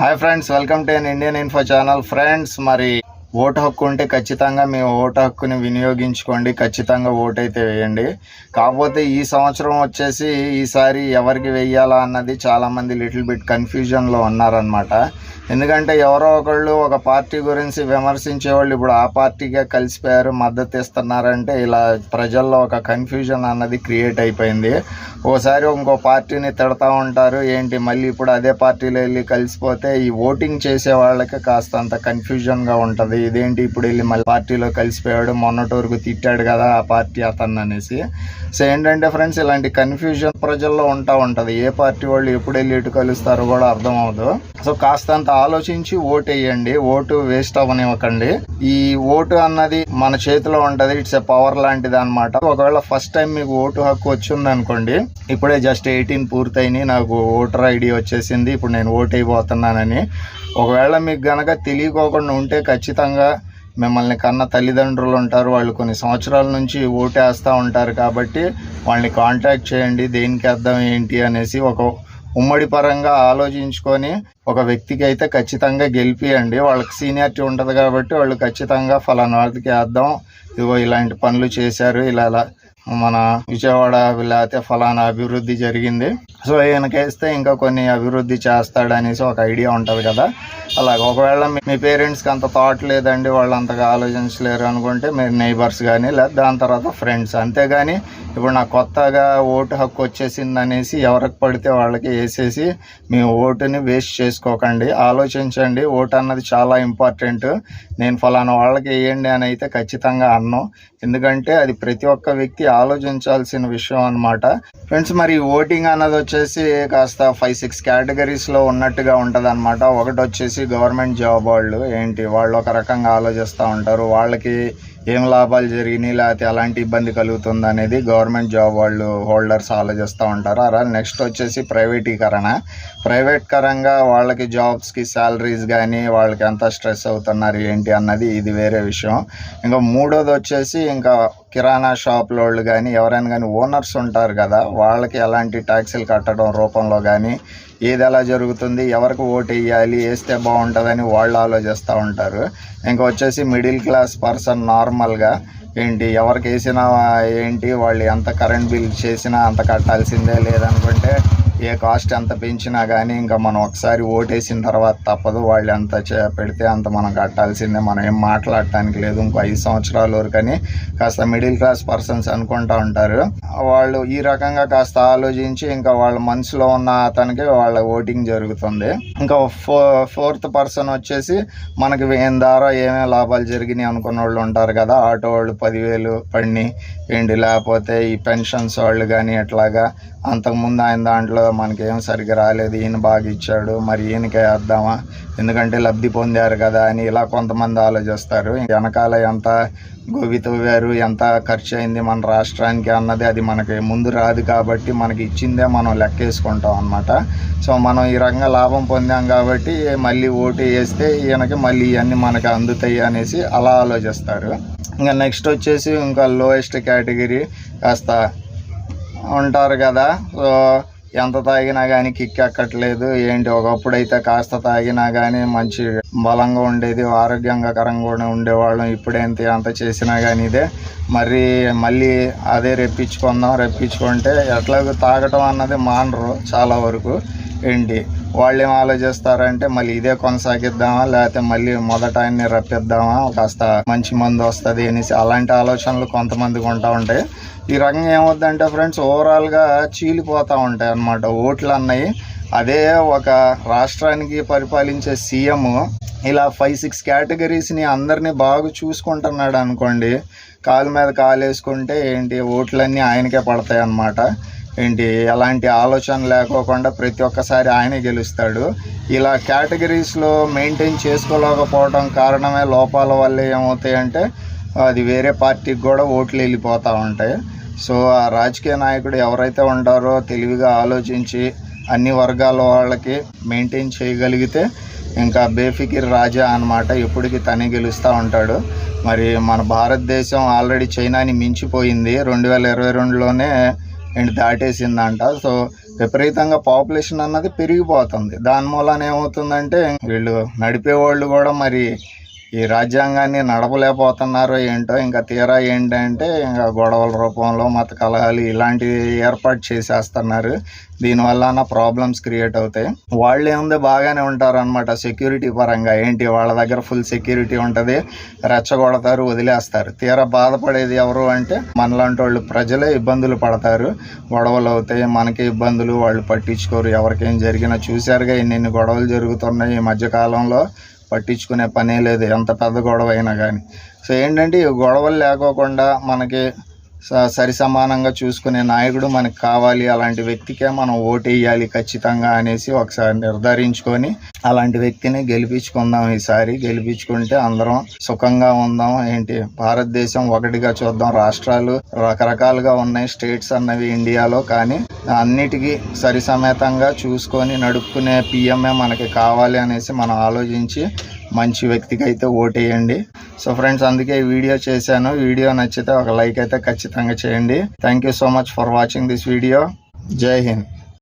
Hi friends welcome to Indian info channel friends మరి vote హక్కు ఉంటే ఖచ్చితంగా మీ ఓటు హక్కుని వినియోగించుకోండి ఖచ్చితంగా ఓటు అయితే వేయండి. కాకపోతే ఈ సంవత్సరం వచ్చేసి ఈసారి ఎవరికి వెయ్యాలా అన్నది చాలామంది లిటిల్ బిట్ కన్ఫ్యూజన్లో ఉన్నారనమాట ఎందుకంటే ఎవరో ఒకళ్ళు ఒక పార్టీ గురించి విమర్శించే వాళ్ళు ఇప్పుడు ఆ పార్టీగా కలిసిపోయారు మద్దతు ఇస్తున్నారంటే ఇలా ప్రజల్లో ఒక కన్ఫ్యూజన్ అన్నది క్రియేట్ అయిపోయింది. ఓసారి ఇంకో పార్టీని తిడతా ఉంటారు ఏంటి మళ్ళీ ఇప్పుడు అదే పార్టీలో వెళ్ళి కలిసిపోతే ఈ ఓటింగ్ చేసే వాళ్ళకి కాస్తంత కన్ఫ్యూజన్గా ఉంటుంది. ఇదేంటి ఇప్పుడు వెళ్ళి మళ్ళీ పార్టీలో కలిసిపోయాడు మొన్నటి వరకు తిట్టాడు కదా ఆ పార్టీ అతను అనేసి. సో ఏంటంటే ఫ్రెండ్స్ ఇలాంటి కన్ఫ్యూజన్ ప్రజల్లో ఉంటా ఉంటుంది. ఏ పార్టీ వాళ్ళు ఎప్పుడు వెళ్ళి ఇటు కలుస్తారో కూడా అర్థం అవ్వదు. సో కాస్తంత ఆలోచించి ఓటు వేయండి. ఓటు వేస్ట్ అవ్వనివ్వకండి. ఈ ఓటు అన్నది మన చేతిలో ఉంటది. ఇట్స్ ఎ పవర్ లాంటిది అనమాట ఒకవేళ ఫస్ట్ టైం మీకు ఓటు హక్కు వచ్చింది అనుకోండి ఇప్పుడే జస్ట్ ఎయిటీన్ పూర్తయినాయి. నాకు ఓటర్ ఐడి వచ్చేసింది. ఇప్పుడు నేను ఓటు అయిపోతున్నానని. ఒకవేళ మీకు గనక తెలియకోకుండా ఉంటే ఖచ్చితంగా మిమ్మల్ని కన్న తల్లిదండ్రులు ఉంటారు. వాళ్ళు కొన్ని సంవత్సరాల నుంచి ఓటేస్తూ ఉంటారు కాబట్టి వాళ్ళని కాంటాక్ట్ చేయండి. దేనికి అర్థం ఏంటి అనేసి ఒక ఉమ్మడి పరంగా ఆలోచించుకొని ఒక వ్యక్తికి అయితే ఖచ్చితంగా గెలిపియండి. వాళ్ళకి సీనియారిటీ ఉంటుంది కాబట్టి వాళ్ళు ఖచ్చితంగా ఫలానా వాటికి వేద్దాం. ఇదిగో ఇలాంటి పనులు చేశారు. ఇలా మన విజయవాడ లేకపోతే ఫలానా అభివృద్ధి జరిగింది. సో ఈయనకేస్తే ఇంకా కొన్ని అభివృద్ధి చేస్తాడనేసి ఒక ఐడియా ఉంటుంది కదా. అలాగే. ఒకవేళ మీ- పేరెంట్స్కి అంత థాట్ లేదండి వాళ్ళు అంతగా ఆలోచించలేరు అనుకుంటే మీరు నైబర్స్ కానీ లేదా దాని తర్వాత ఫ్రెండ్స్ అంతేగాని ఇప్పుడు నాకు కొత్తగా ఓటు హక్కు వచ్చేసింది అనేసి ఎవరికి పడితే వాళ్ళకి వేసేసి మీ ఓటుని వేస్ట్ చేసుకోకండి. ఆలోచించండి. ఓటు అన్నది చాలా ఇంపార్టెంట్. నేను ఫలానా వాళ్ళకి వేయండి అని అయితే ఖచ్చితంగా అన్నాం. ఎందుకంటే అది ప్రతి ఒక్క వ్యక్తి ఆలోచించాల్సిన విషయం అనమాట ఫ్రెండ్స్ మరి ఓటింగ్ అన్నది వచ్చేసి కాస్త ఫైవ్ సిక్స్ కేటగిరీస్లో ఉన్నట్టుగా ఉంటుంది అనమాట ఒకటి వచ్చేసి గవర్నమెంట్ జాబ్ వాళ్ళు ఏంటి? వాళ్ళు ఒక రకంగా ఆలోచిస్తూ ఉంటారు. వాళ్ళకి ఏం లాభాలు జరిగినాయి లేకపోతే ఎలాంటి ఇబ్బంది కలుగుతుంది అనేది గవర్నమెంట్ జాబ్ వాళ్ళు హోల్డర్స్ ఆలోచిస్తూ ఉంటారు. అలా నెక్స్ట్ వచ్చేసి ప్రైవేటీకరణ. ప్రైవేట్కరంగా వాళ్ళకి జాబ్స్కి శాలరీస్ కానీ వాళ్ళకి ఎంత స్ట్రెస్ అవుతున్నారు ఏంటి అన్నది ఇది వేరే విషయం. ఇంకా మూడోది వచ్చేసి ఇంకా కిరాణా షాపుల వాళ్ళు కానీ ఎవరైనా కానీ ఓనర్స్ ఉంటారు కదా వాళ్ళకి ఎలాంటి ట్యాక్సీలు కట్టడం రూపంలో కానీ ఏది ఎలా జరుగుతుంది ఎవరికి ఓటు వేయాలి వేస్తే బాగుంటుందని వాళ్ళు ఆలోచిస్తూ ఉంటారు. ఇంకా వచ్చేసి మిడిల్ క్లాస్ పర్సన్ నార్మల్గా ఏంటి ఎవరికి వేసినా ఏంటి వాళ్ళు ఎంత కరెంట్ బిల్ చేసినా అంత కట్టాల్సిందే లేదనుకుంటే ఏ కాస్ట్ ఎంత పెంచినా కానీ ఇంకా మనం ఒకసారి ఓటేసిన తర్వాత తప్పదు. వాళ్ళు ఎంత పెడితే అంత మనం కట్టాల్సిందే. మనం ఏం మాట్లాడటానికి లేదు. ఇంకో ఐదు సంవత్సరాల వరకు అని కాస్త మిడిల్ క్లాస్ పర్సన్స్ అనుకుంటా ఉంటారు. వాళ్ళు ఈ రకంగా కాస్త ఆలోచించి ఇంకా వాళ్ళ మనసులో ఉన్న అతనికి వాళ్ళ ఓటింగ్ జరుగుతుంది. ఇంకా ఫో ఫోర్త్ పర్సన్ వచ్చేసి మనకి ఏం ద్వారా ఏమేమి లాభాలు జరిగినాయి అనుకున్న వాళ్ళు ఉంటారు కదా. ఆటో వాళ్ళు పదివేలు పడిని ఏంటి లేకపోతే ఈ పెన్షన్స్ వాళ్ళు కానీ ఎట్లాగా అంతకుముందు ఆయన దాంట్లో మనకి ఏం సరిగ్గా రాలేదు ఈయన బాగా ఇచ్చాడు మరి ఈయనకే వేద్దామా? ఎందుకంటే లబ్ధి పొందారు కదా అని ఇలా కొంతమంది ఆలోచిస్తారు. వెనకాల ఎంత గోవి తవ్వారు ఎంత ఖర్చు అయింది మన రాష్ట్రానికి అన్నది అది మనకి ముందు రాదు కాబట్టి మనకి ఇచ్చిందే మనం లెక్కేసుకుంటాం అనమాట సో మనం ఈ రకంగా లాభం పొందాం కాబట్టి మళ్ళీ ఓటు వేస్తే ఈయనకి మళ్ళీ ఇవన్నీ మనకి అందుతాయి అనేసి అలా ఆలోచిస్తారు. ఇంకా నెక్స్ట్ వచ్చేసి ఇంకా లోయెస్ట్ కేటగిరీ కాస్త ఉంటారు కదా. సో ఎంత తాగినా కానీ కిక్ ఎక్కట్లేదు. ఏంటి? ఒకప్పుడు అయితే కాస్త తాగినా కానీ మంచి బలంగా ఉండేది ఆరోగ్యంకరంగా కూడా ఉండేవాళ్ళం. ఇప్పుడేంత ఎంత చేసినా కానీ ఇదే. మరి మళ్ళీ అదే రెప్పించుకుందాం రెప్పించుకుంటే ఎట్లాగో తాగటం అన్నది మానరు చాలా వరకు. ఏంటి? వాళ్ళు ఏం ఆలోచిస్తారంటే మళ్ళీ ఇదే కొనసాగిద్దామా లేకపోతే మళ్ళీ మొదట ఆయన్ని రప్పిద్దామా కాస్త మంచి మందు వస్తుంది అనేసి అలాంటి ఆలోచనలు కొంతమందికి ఉంటా ఉంటాయి. ఈ రకంగా ఏమవుద్దంటే ఫ్రెండ్స్ ఓవరాల్గా చీలిపోతూ ఉంటాయి అన్నమాట. ఓట్లు అన్నవి అదే ఒక రాష్ట్రానికి పరిపాలించే సీఎం ఇలా ఫైవ్ సిక్స్ కేటగిరీస్ని అందరినీ బాగా చూసుకుంటున్నాడు అనుకోండి కాలు మీద కాలు వేసుకుంటే ఏంటి ఓట్లన్నీ ఆయనకే పడతాయి అన్నమాట. ఏంటి ఎలాంటి ఆలోచన లేకోకుండా ప్రతి ఒక్కసారి ఆయనే గెలుస్తాడు. ఇలా కేటగిరీస్లో మెయింటైన్ చేసుకోలేకపోవడం కారణమే లోపాల వల్ల ఏమవుతాయంటే అది వేరే పార్టీకి కూడా ఓట్లు వెళ్ళిపోతూ ఉంటాయి. సో ఆ రాజకీయ నాయకుడు ఎవరైతే ఉంటారో తెలివిగా ఆలోచించి అన్ని వర్గాల వాళ్ళకి మెయింటైన్ చేయగలిగితే ఇంకా బేఫికిర్ రాజా అన్నమాట ఎప్పటికీ తనే గెలుస్తూ ఉంటాడు. మరి మన భారతదేశం ఆల్రెడీ చైనాని మించిపోయింది. రెండు వేల ఇరవై రెండులోనే అండ్ దాటేసిందంట సో విపరీతంగా పాపులేషన్ అన్నది పెరిగిపోతుంది. దాని మూలాన ఏమవుతుందంటే వీళ్ళు నడిపే వాళ్ళు కూడా మరి ఈ రాజ్యాంగాన్ని నడపలేకపోతున్నారో ఏంటో ఇంకా తీరా ఏంటంటే ఇంకా గొడవల రూపంలో మత కలహాలు ఇలాంటివి ఏర్పాటు చేసేస్తున్నారు. దీనివల్ల ప్రాబ్లమ్స్ క్రియేట్ అవుతాయి. వాళ్ళు ఏముంది బాగానే ఉంటారు అనమాట సెక్యూరిటీ పరంగా. ఏంటి వాళ్ళ దగ్గర ఫుల్ సెక్యూరిటీ ఉంటుంది రెచ్చగొడతారు వదిలేస్తారు. తీరా బాధపడేది ఎవరు అంటే మనలాంటి వాళ్ళు ప్రజలే ఇబ్బందులు పడతారు. గొడవలు అవుతాయి మనకి ఇబ్బందులు వాళ్ళు పట్టించుకోరు. ఎవరికేం జరిగినా చూశారుగా ఎన్ని గొడవలు జరుగుతున్నాయి ఈ మధ్యకాలంలో. పట్టించుకునే పనే లేదు. ఎంత పెద్ద గొడవ అయినా కానీ సో ఏంటంటే ఈ గొడవలు లేకోకుండా మనకి సరి సమానంగా చూసుకునే నాయకుడు మనకు కావాలి. అలాంటి వ్యక్తికే మనం ఓటేయాలి వేయాలి ఖచ్చితంగా అనేసి ఒకసారి నిర్ధారించుకొని అలాంటి వ్యక్తిని గెలిపించుకుందాం ఈసారి. గెలిపించుకుంటే అందరం సుఖంగా ఉందాం. ఏంటి? భారతదేశం ఒకటిగా చూద్దాం. రాష్ట్రాలు రకరకాలుగా ఉన్నాయి. స్టేట్స్ అన్నవి ఇండియాలో. కానీ అన్నిటికీ సరిసమేతంగా చూసుకొని నడుపుకునే పిఎంఏ మనకి కావాలి అనేసి మనం ఆలోచించి మంచి వ్యక్తికి అయితే ఓటేయండి. సో ఫ్రెండ్స్ అందుకే వీడియో చేశాను. వీడియో నచ్చితే ఒక లైక్ అయితే ఖచ్చితంగా చేయండి. Thank you so much for watching this video జై హింద్